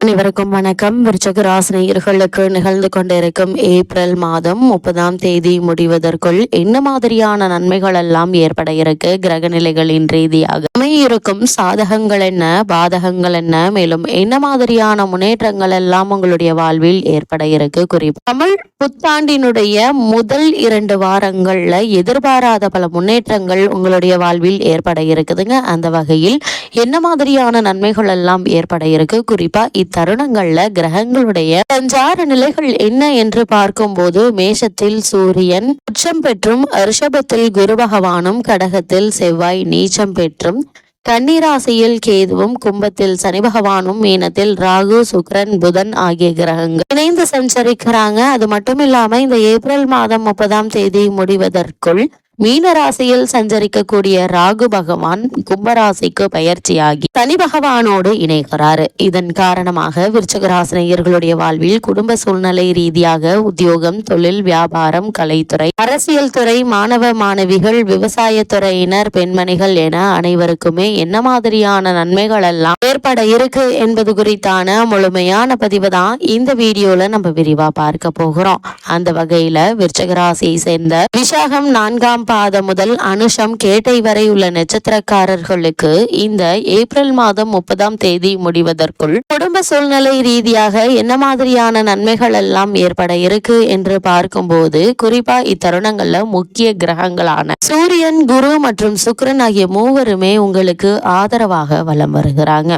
அனைவருக்கும் வணக்கம். விருச்சக ராசினியர்களுக்கு நிகழ்ந்து கொண்டிருக்கும் ஏப்ரல் மாதம் முப்பதாம் தேதி முடிவதற்குள் என்ன மாதிரியான நன்மைகள் எல்லாம் ஏற்பட இருக்கு? கிரக நிலைகளின் ரீதியாக அமையிருக்கும் சாதகங்கள் என்ன பாதகங்கள் என்ன? மேலும் என்ன மாதிரியான முன்னேற்றங்கள் எல்லாம் உங்களுடைய வாழ்வில் ஏற்பட இருக்கு? குறிப்பு தமிழ் புத்தாண்டினுடைய முதல் இரண்டு வாரங்கள்ல எதிர்பாராத பல முன்னேற்றங்கள் உங்களுடைய வாழ்வில் ஏற்பட இருக்குதுங்க. அந்த வகையில் என்ன மாதிரியான நன்மைகள் எல்லாம் ஏற்பட இருக்கு? குறிப்பா இத்தருணங்கள்ல கிரகங்களுடைய சஞ்சார நிலைகள் என்ன என்று பார்க்கும்போது மேஷத்தில் சூரியன் உச்சம் பெற்றும் ரிஷபத்தில் குரு பகவானும் கடகத்தில் செவ்வாய் நீச்சம் பெற்றும் கன்னிராசியில் கேதுவும் கும்பத்தில் சனி பகவானும் மீனத்தில் ராகு சுக்கிரன் புதன் ஆகிய கிரகங்கள் இணைந்து சஞ்சரிக்கிறாங்க. அது மட்டும் இல்லாம இந்த ஏப்ரல் மாதம் முப்பதாம் தேதி முடிவதற்குள் மீனராசியில் சஞ்சரிக்கக்கூடிய ராகு பகவான் கும்பராசிக்கு பயிற்சியாகி சனி பகவானோடு இணைகிறாரு. இதன் காரணமாக விருச்சகராசி ராசினியர்களுடைய வாழ்வில் குடும்ப சூழ்நிலை ரீதியாக உத்தியோகம் தொழில் வியாபாரம் கலைத்துறை அரசியல் துறை மாணவ மாணவிகள் விவசாய துறையினர் பெண்மணிகள் என அனைவருக்குமே என்ன மாதிரியான நன்மைகள் எல்லாம் ஏற்பட இருக்கு என்பது குறித்தான முழுமையான பதிவு தான் இந்த வீடியோல நம்ம விரிவா பார்க்க போகிறோம். அந்த வகையில விருச்சகராசியை சேர்ந்த விசாகம் நான்காம் பாதம் முதல் அனுஷம் கேட்டை வரை உள்ள நட்சத்திரக்காரர்களுக்கு இந்த ஏப்ரல் மாதம் முப்பதாம் தேதி முடிவதற்குள் குடும்ப சூழ்நிலை ரீதியாக என்ன மாதிரியான நன்மைகள் எல்லாம் ஏற்பட இருக்கு என்று பார்க்கும்போது குறிப்பா இத்தருணங்கள்ல முக்கிய கிரகங்களான சூரியன் குரு மற்றும் சுக்ரன் ஆகிய மூவருமே உங்களுக்கு ஆதரவாக வலம் வருகிறாங்க.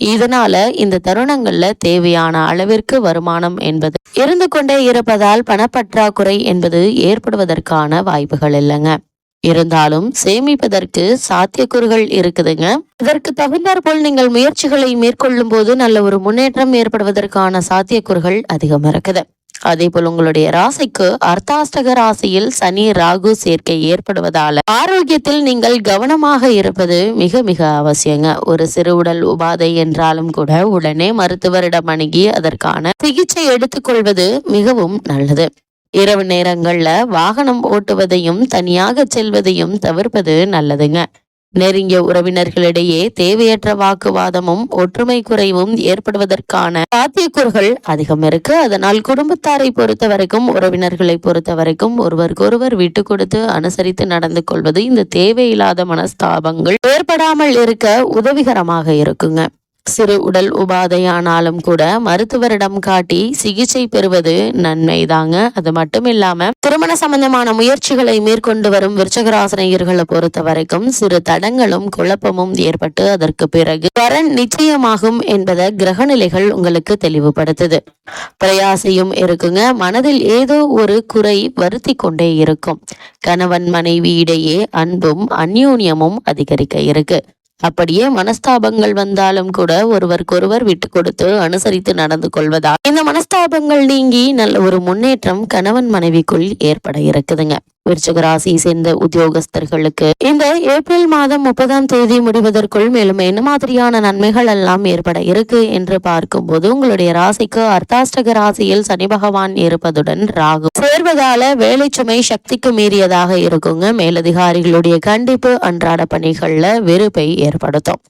இதனால இந்த தருணங்கள்ல தேவையான அளவிற்கு வருமானம் என்பது இருந்து கொண்டே இருப்பதால் பணப்பற்றாக்குறை என்பது ஏற்படுவதற்கான வாய்ப்புகள் இல்லைங்க. இருந்தாலும் சேமிப்பதற்கு சாத்தியக்கூறுகள் இருக்குதுங்க. இதற்கு தகுந்தாற்போல் நீங்கள் முயற்சிகளை மேற்கொள்ளும் போது நல்ல ஒரு முன்னேற்றம் ஏற்படுவதற்கான சாத்தியக்கூறுகள் அதிகம் இருக்குது. அதே போல் உங்களுடைய ராசிக்கு அர்த்தாஷ்டக ராசியில் சனி ராகு சேர்க்கை ஏற்படுவதால ஆரோக்கியத்தில் நீங்கள் கவனமாக இருப்பது மிக மிக அவசியங்க. ஒரு சிறு உடல் உபாதை என்றாலும் கூட உடனே மருத்துவரிடம் அணுகி அதற்கான சிகிச்சை எடுத்துக்கொள்வது மிகவும் நல்லது. இரவு நேரங்கள்ல வாகனம் ஓட்டுவதையும் தனியாக செல்வதையும் தவிர்ப்பது நல்லதுங்க. நெருங்கிய உறவினர்களிடையே தேவையற்ற வாக்குவாதமும் ஒற்றுமை குறைவும் ஏற்படுவதற்கான சாத்தியக்கூறுகள் அதிகம் இருக்கு. அதனால் குடும்பத்தாரை பொறுத்த வரைக்கும் உறவினர்களை பொறுத்த வரைக்கும் ஒருவருக்கொருவர் விட்டு கொடுத்து அனுசரித்து நடந்து கொள்வது இந்த தேவையில்லாத மனஸ்தாபங்கள் ஏற்படாமல் இருக்க உதவிகரமாக இருக்குங்க. சிறு உடல் உபாதையானாலும் கூட மருத்துவரிடம் காட்டி சிகிச்சை பெறுவது நன்மைதாங்க. அது மட்டும் இல்லாம திருமண சம்பந்தமான முயற்சிகளை மேற்கொண்டு வரும் விருச்சகராசனையர்களை பொறுத்த வரைக்கும் சிறு தடங்களும் குழப்பமும் ஏற்பட்டு அதற்கு பிறகு வரன் நிச்சயமாகும் என்பதை கிரகநிலைகள் உங்களுக்கு தெளிவுபடுத்துது. பிரயாசையும் இருக்குங்க. மனதில் ஏதோ ஒரு குறை வருத்தி கொண்டே இருக்கும். கணவன் மனைவி இடையே அன்பும் அந்யூன்யமும் அதிகரிக்க இருக்கு. அப்படியே மனஸ்தாபங்கள் வந்தாலும் கூட ஒருவருக்கொருவர் விட்டு கொடுத்து அனுசரித்து நடந்து கொள்வதால் இந்த மனஸ்தாபங்கள் நீங்கி நல்ல ஒரு முன்னேற்றம் கணவன் மனைவிக்குள் ஏற்பட இருக்குதுங்க. விருச்சக ராசியை சேர்ந்த உத்தியோகஸ்தர்களுக்கு இந்த ஏப்ரல் மாதம் முப்பதாம் தேதி முடிவதற்குள் மேலும் என்ன மாதிரியான நன்மைகள் எல்லாம் ஏற்பட இருக்கு என்று பார்க்கும்போது உங்களுடைய ராசிக்கு அர்த்தாஷ்டக ராசியில் சனி பகவான் இருப்பதுடன் ராகு சேர்வதால வேலை சுமை சக்திக்கு மீறியதாக இருக்குங்க. மேலதிகாரிகளுடைய கண்டிப்பு அன்றாட பணிகள்ல வெறுப்பை ஏற்படுத்தும்.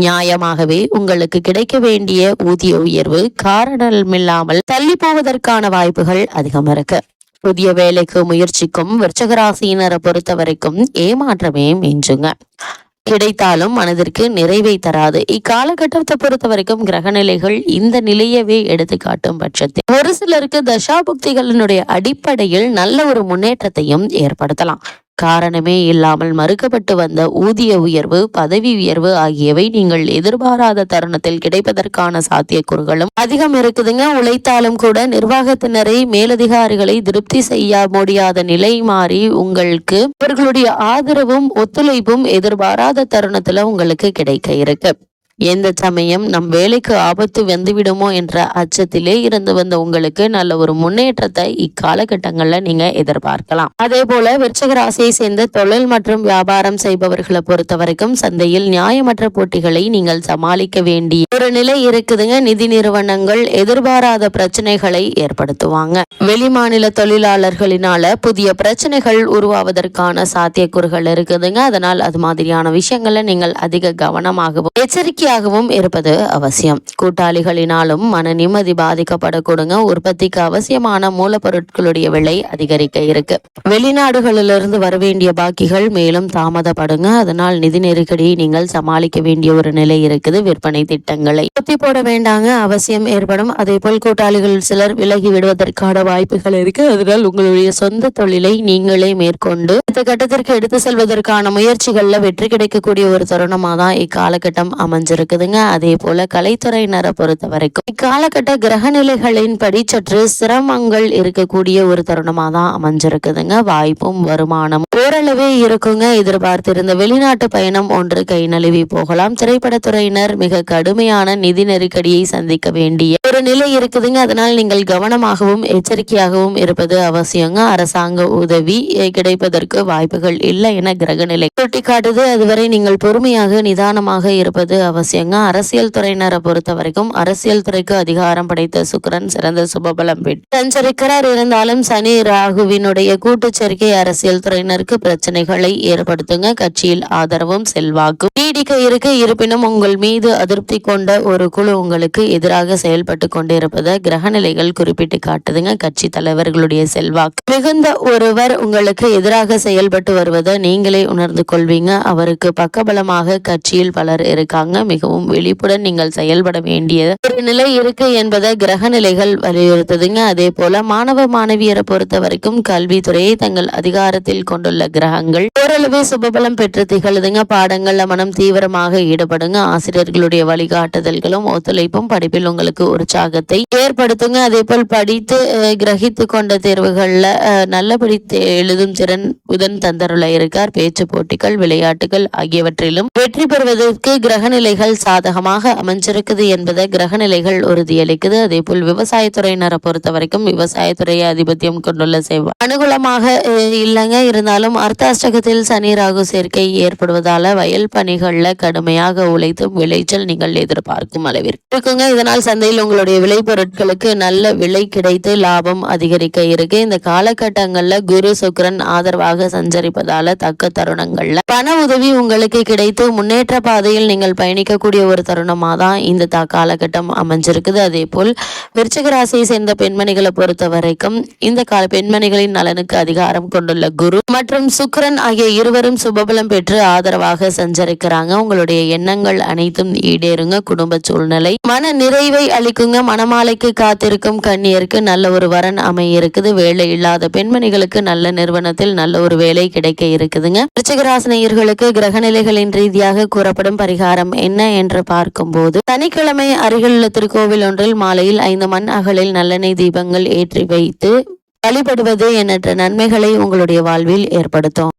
நியாயமாகவே உங்களுக்கு கிடைக்க வேண்டிய ஊதிய உயர்வு காரணமில்லாமல் தள்ளி போவதற்கான வாய்ப்புகள் அதிகம் இருக்கு. புதிய வேலைக்கு முயற்சிக்கும் விருச்சகராசியினரை பொறுத்த வரைக்கும் ஏமாற்றமே மிஞ்சுங்க. கிடைத்தாலும் மனதிற்கு நிறைவை தராது. இக்காலகட்டத்தை பொறுத்த வரைக்கும் கிரகநிலைகள் இந்த நிலையவே எடுத்து காட்டும் பட்சத்தில். ஒரு சிலருக்கு தசாபுக்திகளினுடைய அடிப்படையில் நல்ல ஒரு முன்னேற்றத்தையும் ஏற்படுத்தலாம். காரணமே இல்லாமல் மறுக்கப்பட்டு வந்த ஊதிய உயர்வு பதவி உயர்வு ஆகியவை நீங்கள் எதிர்பாராத தருணத்தில் கிடைப்பதற்கான சாத்தியக்கூறுகளும் அதிகம் இருக்குதுங்க. உழைத்தாலும் கூட நிர்வாகத்தினரை மேலதிகாரிகளை திருப்தி செய்ய முடியாத நிலை மாறி உங்களுக்கு அவர்களுடைய ஆதரவும் ஒத்துழைப்பும் எதிர்பாராத தருணத்துல உங்களுக்கு கிடைக்க இருக்கு. எந்த சமயம் நம் வேலைக்கு ஆபத்து வந்துவிடுமோ என்ற அச்சத்திலே இருந்து வந்த உங்களுக்கு நல்ல ஒரு முன்னேற்றத்தை இக்காலகட்டங்கள்ல நீங்க எதிர்பார்க்கலாம். அதே போல விருச்சக ராசியை சேர்ந்த தொழில் மற்றும் வியாபாரம் செய்பவர்களை பொறுத்த வரைக்கும் சந்தையில் நியாயமற்ற போட்டிகளை நீங்கள் சமாளிக்க வேண்டிய ஒரு நிலை இருக்குதுங்க. நிதி நிறுவனங்கள் எதிர்பாராத பிரச்சனைகளை ஏற்படுத்துவாங்க. வெளிமாநில தொழிலாளர்களினால புதிய பிரச்சனைகள் உருவாவதற்கான சாத்தியக்கூறுகள் இருக்குதுங்க. அதனால் அது மாதிரியான விஷயங்களை நீங்கள் அதிக கவனமாகவும் எச்சரிக்கை எச்சரிக்கையாகவும் இருப்பது அவசியம். கூட்டாளிகளினாலும் மன நிம்மதி பாதிக்கப்படக்கூடுங்க உற்பத்திக்கு அவசியமான மூலப்பொருட்களுடைய விலை அதிகரிக்க இருக்கு. வெளிநாடுகளிலிருந்து வரவேண்டிய பாக்கிகள் மேலும் தாமதப்படுங்க. அதனால் நிதி நெருக்கடியை நீங்கள் சமாளிக்க வேண்டிய ஒரு நிலை இருக்குது. விற்பனை திட்டங்களை குத்தி போட வேண்டாங்க. அவசியம் ஏற்படும். அதே போல் கூட்டாளிகள் சிலர் விலகி விடுவதற்கான வாய்ப்புகள் இருக்கு. அதனால் உங்களுடைய சொந்த தொழிலை நீங்களே மேற்கொண்டு அடுத்த கட்டத்திற்கு எடுத்து செல்வதற்கான முயற்சிகள்ல வெற்றி கிடைக்கக்கூடிய ஒரு தருணமாக தான் இக்காலகட்டம் அமைஞ்சிருக்கு. இருக்குதுங்க. அதே போல கலைத்துறையினரை பொறுத்த வரைக்கும் இக்காலகட்ட கிரகநிலைகளின்படி சற்று சிரமங்கள் இருக்கக்கூடிய ஒரு தருணமா தான் அமைஞ்சிருக்குதுங்க. வாய்ப்பும் வருமானம் ஓரளவே இருக்குங்க. எதிர்பார்த்திருந்த வெளிநாட்டு பயணம் ஒன்று கை நழுவி போகலாம். திரைப்படத்துறையினர் மிக கடுமையான நிதி நெருக்கடியை சந்திக்க வேண்டிய ஒரு நிலை இருக்குதுங்க. அதனால் நீங்கள் கவனமாகவும் எச்சரிக்கையாகவும் இருப்பது அவசியங்க. அரசாங்க உதவி கிடைப்பதற்கு வாய்ப்புகள் இல்லை என கிரகநிலை சுட்டிக்காட்டுது. அதுவரை நீங்கள் பொறுமையாக நிதானமாக இருப்பது அவசியங்க. அரசியல் துறையினரை பொறுத்த வரைக்கும் அரசியல் துறைக்கு அதிகாரம் படைத்த சுக்கிரன் சிறந்த சுபபலம் பெற்று சஞ்சரிக்கிறார். இருந்தாலும் சனி ராகுவினுடைய கூட்டுச்சேர்க்கை அரசியல் துறையினருக்கு பிரச்சனைகளை ஏற்படுத்துங்க. கட்சியில் ஆதரவும் செல்வாக்கும். நீடிக்க இருக்க. இருப்பினும் உங்கள் மீது அதிருப்தி கொண்ட ஒரு குழு உங்களுக்கு எதிராக செயல்பட்டு கொண்டிருப்பதை கிரகநிலைகள் குறிப்பிட்டு காட்டுதுங்க. கட்சி தலைவர்களுடைய செல்வாக்கு. மிகுந்த ஒருவர் உங்களுக்கு எதிராக செயல்பட்டு வருவதை நீங்களே உணர்ந்து கொள்வீங்க. அவருக்கு பக்கபலமாக கட்சியில் பலர் இருக்காங்க. மிகவும் விழிப்புடன் நீங்கள் செயல்பட வேண்டிய ஒரு நிலை இருக்கு என்பதை கிரகநிலைகள் வலியுறுத்துதுங்க. அதே போல மாணவ மாணவியரை பொறுத்த வரைக்கும் கல்வித்துறையை தங்கள் அதிகாரத்தில் கொண்டுள்ள கிரகங்கள். ஓரளவு சுபபலம் பெற்று திகழுதுங்க. பாடங்கள்ல மனம் தீவிரமாக ஈடுபடுங்க. ஆசிரியர்களுடைய வழிகாட்டுதல்களும் ஒத்துழைப்பும் படிப்பில் உங்களுக்கு உற்சாகத்தை ஏற்படுத்துங்க. அதே போல் படித்து கிரகித்து கொண்ட தேர்வுகள்ல நல்லபடி எழுதும் திறன் புதன் தந்தருள இருக்கார். பேச்சு போட்டிகள் விளையாட்டுகள் ஆகியவற்றிலும் வெற்றி பெறுவதற்கு நிலைகள் சாதகமாக அமைஞ்சிருக்குது என்பதை கிரகநிலைகள் உறுதியளிக்குது. அதே போல் விவசாயத்துறையினரை பொறுத்த வரைக்கும் விவசாயத்துறையை ஆதிபத்தியம் கொண்டுள்ள செவ்வாய் அனுகூலமாக இல்லைங்க. இருந்தாலும் அர்த்தாஷ்டகத்தில் சனி ராகு சேர்க்கை ஏற்படுவதால வயல் பணிகள்ல கடுமையாக உழைத்தும் விளைச்சல் நீங்கள் எதிர்பார்க்கும் அளவிற்கு இருக்குங்க. இதனால் சந்தையில் உங்களுடைய விளைபொருட்களுக்கு நல்ல விலை கிடைத்து லாபம் அதிகரிக்க இருக்கு. இந்த காலகட்டங்கள்ல குரு சுக்ரன் ஆதரவாக சஞ்சரிப்பதால தக்க தருணங்கள்ல பண உதவி உங்களுக்கு கிடைத்து முன்னேற்ற பாதையில் நீங்கள் பயணிக்கக்கூடிய ஒரு தருணமாக தான் இந்த தா காலகட்டம் அமைஞ்சிருக்குது. அதே போல் விருச்சிக ராசியை சேர்ந்த பெண்மணிகளை பொறுத்த வரைக்கும் இந்த கால பெண்மணிகளின் நலனுக்கு அதிகாரம் கொண்டுள்ள குரு மற்றும் சுக்கரன் ஆகிய இருவரும் சுபபலம் பெற்று ஆதரவாக சஞ்சரிக்கிறாங்க. உங்களுடைய எண்ணங்கள் அனைத்தும் ஈடேறுங்க. குடும்ப சூழ்நிலை மன நிறைவை அளிக்குங்க. மனமாலைக்கு காத்திருக்கும் கண்ணியருக்கு நல்ல ஒரு வரன் அமைய இருக்குது வேலை இல்லாத பெண்மணிகளுக்கு நல்ல நிறுவனத்தில் நல்ல ஒரு வேலை கிடைக்க இருக்குதுங்க. விருச்சிகராசினியர்களுக்கு கிரகநிலைகளின் ரீதியாக கூறப்படும் பரிகாரம் என்ன? என்ன என்று பார்க்கும்போது சனிக்கிழமை அருகிலுள்ள திருக்கோவில் ஒன்றில் மாலையில் ஐந்து மண் அகலில் நல்லெண்ணெய் தீபங்கள் ஏற்றி வைத்து வழிபடுவது எண்ணற்ற நன்மைகளை உங்களுடைய வாழ்வில் ஏற்படுத்தும்.